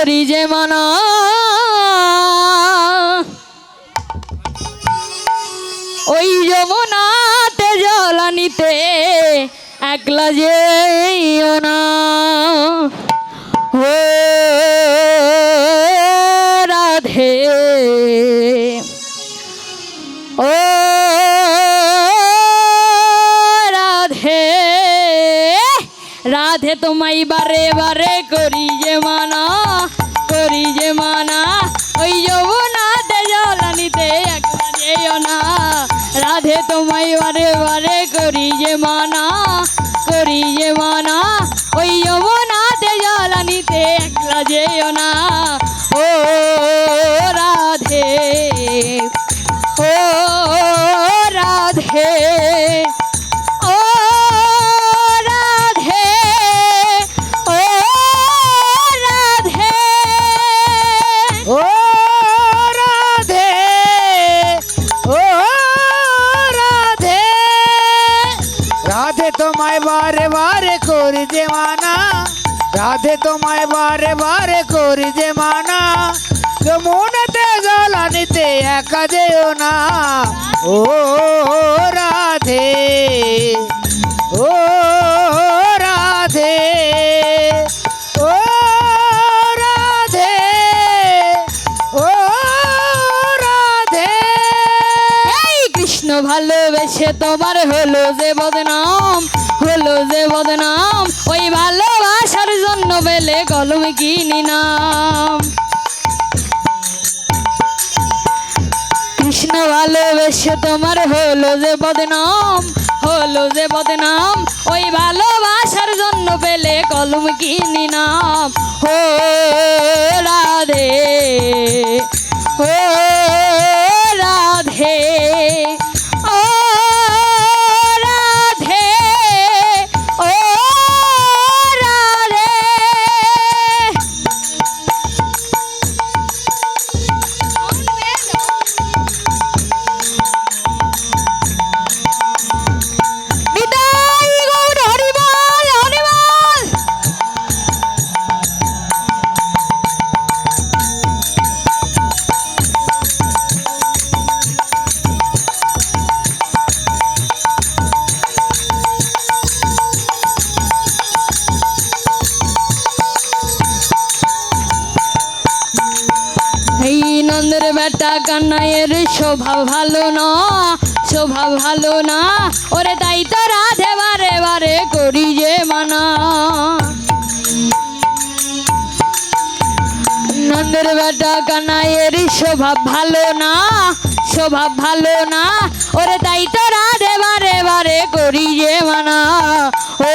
করি যে মন। ওই যমুনাতে তেজলানিতে একলা যে রাধে। ও রাধে তোমায় বারে বারে করি যে মানা, করি যে মানা। ওই যমুনাতে জলানিতে না। রাধে তোমায় বারে বারে করি যে মানা, করি যে মানা। ওই যমুনাতে জলানিতে একলা যেও না। ও রাধে ও রাধে। বারে বারে করি যে মানা। রাধে তোমায় বারে বারে করি যে মানা। যমুনাতে জলানিতে একা যেও না। ও রাধে ও রাধে ও রাধে ও রাধে। কৃষ্ণ ভালোবেসে তোমার হলো যে বদনাম। যে বদনাম, ওই ভালোবাসার জন্য বেলে কলম কিনি নাম। কৃষ্ণ ভালোবেসে তোমার হলো যে বদনাম, হলো যে বদনাম, ওই ভালোবাসার জন্য পেলে কলম কিনি নাম। হো রাধে বেটা কান্নাইয়ের শোভা ভালো না, শোভা ভালো না। ওরে তাই তো রাধে বারে বারে করি যে মানা। নন্দের বেটা কানাইয়ের স্বভাব ভালো না স্বভাব ভালো না। ওরে তাই তো রাধে বারে বারে করি যে মানা। ও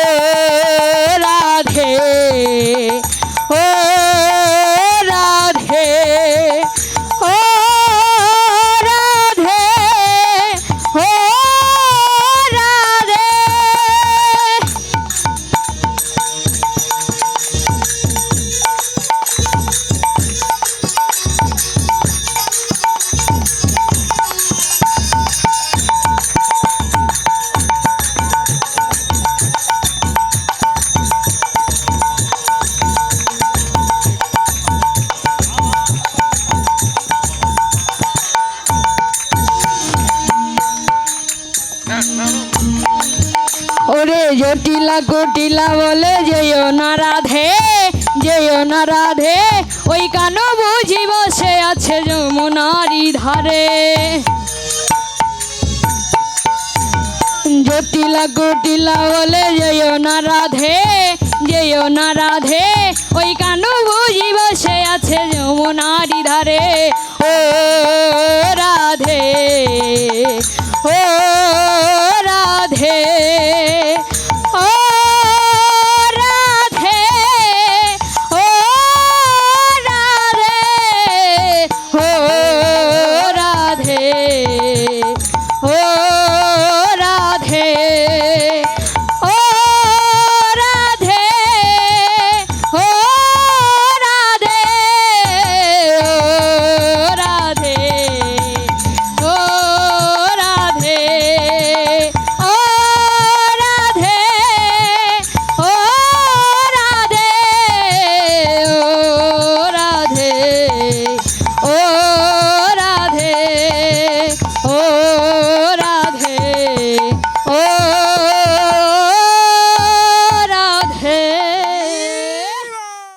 ওরে জটিলা কুটিলা বলে, যেও না রাধে, যেও না রাধে, ওই কানো বুঝি বসে আছে যমুনারি ধারে। জটিলা কুটিলা বলে, যেও না রাধে, যেও না রাধে